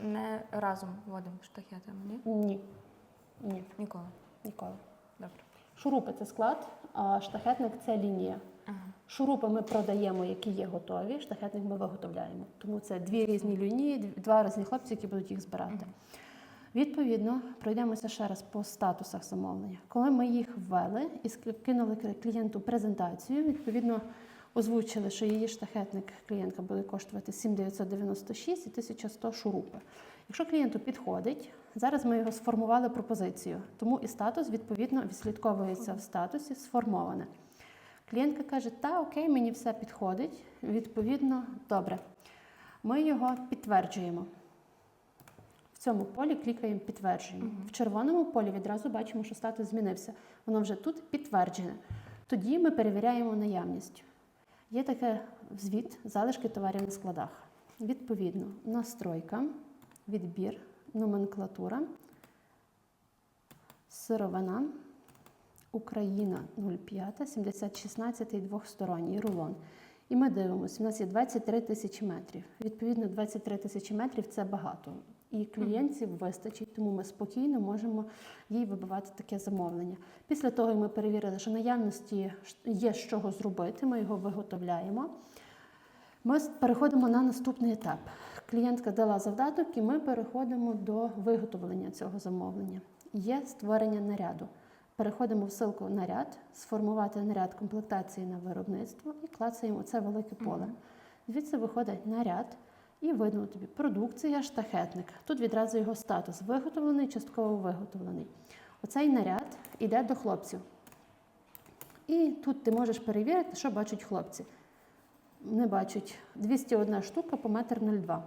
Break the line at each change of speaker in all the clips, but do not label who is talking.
Не разом водимо штахетами, ні?
Ні. Ні,
Ніколи.
ніколи.
Добре.
Шурупи це склад, а штахетник це лінія.
Ага.
Шурупи ми продаємо, які є готові, штахетник ми виготовляємо. Тому це дві різні лінії, два різні хлопці, які будуть їх збирати. Відповідно, пройдемося ще раз по статусах замовлення. Коли ми їх ввели і кинули клієнту презентацію, відповідно озвучили, що її штахетник клієнтка буде коштувати 7996 і 1100 шурупи. Якщо клієнту підходить, зараз ми його сформували пропозицію, тому і статус відповідно відслідковується в статусі сформоване. Клієнтка каже, та окей, мені все підходить. Відповідно, добре. Ми його підтверджуємо. В цьому полі клікаємо підтверджуємо. В червоному полі відразу бачимо, що статус змінився. Воно вже тут підтверджене. Тоді ми перевіряємо наявність. Є таке звіт залишки товарів на складах. Відповідно, настройка, відбір, номенклатура, сировина, Україна 05, 7016 двохсторонній рулон. І ми дивимося, у нас є 23 тисячі метрів. Відповідно, 23 тисячі метрів це багато. І клієнтів вистачить, тому ми спокійно можемо їй вибивати таке замовлення. Після того, як ми перевірили, що наявності є з чого зробити, ми його виготовляємо. Ми переходимо на наступний етап. Клієнтка дала завдаток, і ми переходимо до виготовлення цього замовлення. Є створення наряду. Переходимо в ссылку наряд, сформувати наряд комплектації на виробництво і клацаємо це велике поле. Звідси виходить наряд, і видно тобі продукція, штахетник. Тут відразу його статус виготовлений, частково виготовлений. Оцей наряд йде до хлопців. І тут ти можеш перевірити, що бачать хлопці. Не бачать 201 штука по метр 02.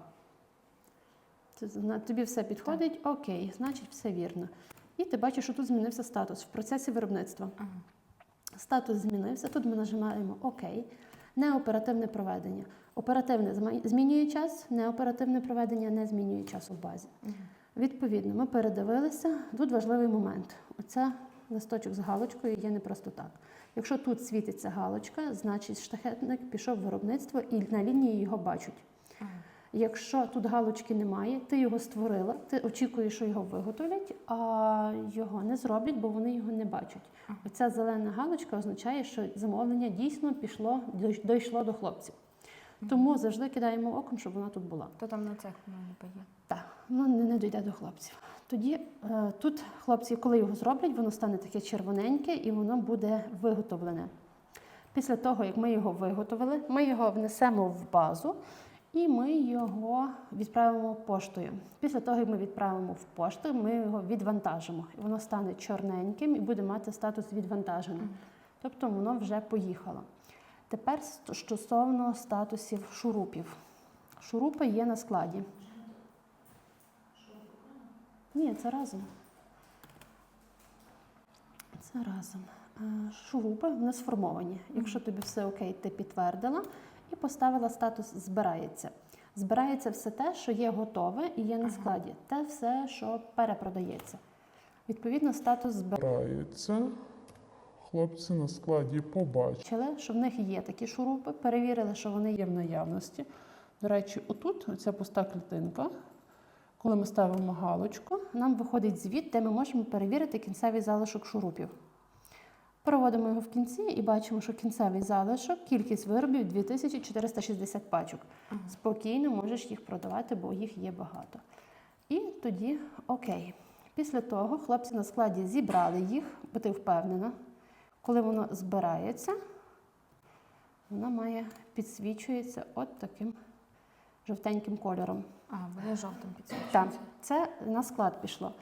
Тобі все підходить, окей, значить все вірно. І ти бачиш, що тут змінився статус в процесі виробництва.
Ага.
Статус змінився. Тут ми нажимаємо ОК. Неоперативне проведення. Оперативне змінює час, неоперативне проведення не змінює час у базі. Відповідно, ми передивилися. Тут важливий момент. Оце листочок з галочкою є не просто так. Якщо тут світиться галочка, значить штахетник пішов в виробництво і на лінії його бачать. Якщо тут галочки немає, ти його створила, ти очікуєш, що його виготовлять, а його не зроблять, бо вони його не бачать. Оця зелена галочка означає, що замовлення дійсно пішло, дійшло до хлопців. Тому завжди кидаємо оком, щоб вона тут була.
То там на цех не поє.
Так, воно не, не дійде до хлопців. Тоді е, тут хлопці, коли його зроблять, воно стане таке червоненьке і воно буде виготовлене. Після того, як ми його виготовили, ми його внесемо в базу і ми його відправимо поштою. Після того, як ми відправимо в пошту, ми його відвантажимо. І воно стане чорненьким і буде мати статус відвантажено. Тобто воно вже поїхало. Тепер ст- стосовно статусів шурупів. Шурупи є на складі. Ні, це разом. Це разом. Е, Шурупи вони сформовані. Якщо тобі все окей, ти підтвердила і поставила статус збирається. Збирається все те, що є готове і є на складі. Те все, що перепродається. Відповідно, статус збирається.
Хлопці на складі побачили.
Що в них є такі шурупи, перевірили, що вони є в наявності. До речі, отут, оця пуста клітинка, коли ми ставимо галочку, нам виходить звіт, де ми можемо перевірити кінцевий залишок шурупів. Проводимо його в кінці і бачимо, що кінцевий залишок, кількість виробів 2460 пачок. Спокійно можеш їх продавати, бо їх є багато. І тоді окей. Після того хлопці на складі зібрали їх, бо ти впевнена, коли воно збирається, вона має підсвічується от таким жовтеньким кольором.
А, воно жовтим підсвічується?
Так, це на склад пішло.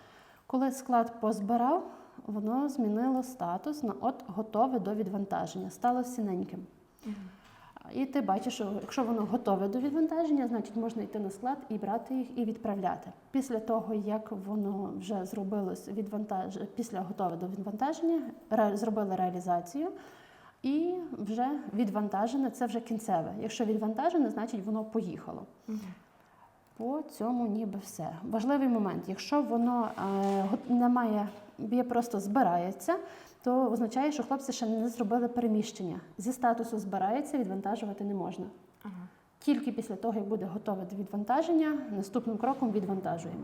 Коли склад позбирав, воно змінило статус на от готове до відвантаження, стало синеньким. І ти бачиш, що якщо воно готове до відвантаження, значить можна йти на склад і брати їх і відправляти. Після того, як воно вже зробилось відвантаж... після готове до відвантаження, ре... зробили реалізацію. І вже відвантажене це вже кінцеве. Якщо відвантажене, значить воно поїхало. По цьому ніби все. Важливий момент. Якщо воно е, немає, просто збирається, то означає, що хлопці ще не зробили переміщення. Зі статусу збирається, відвантажувати не можна.
Ага.
Тільки після того, як буде готове до відвантаження, наступним кроком відвантажуємо.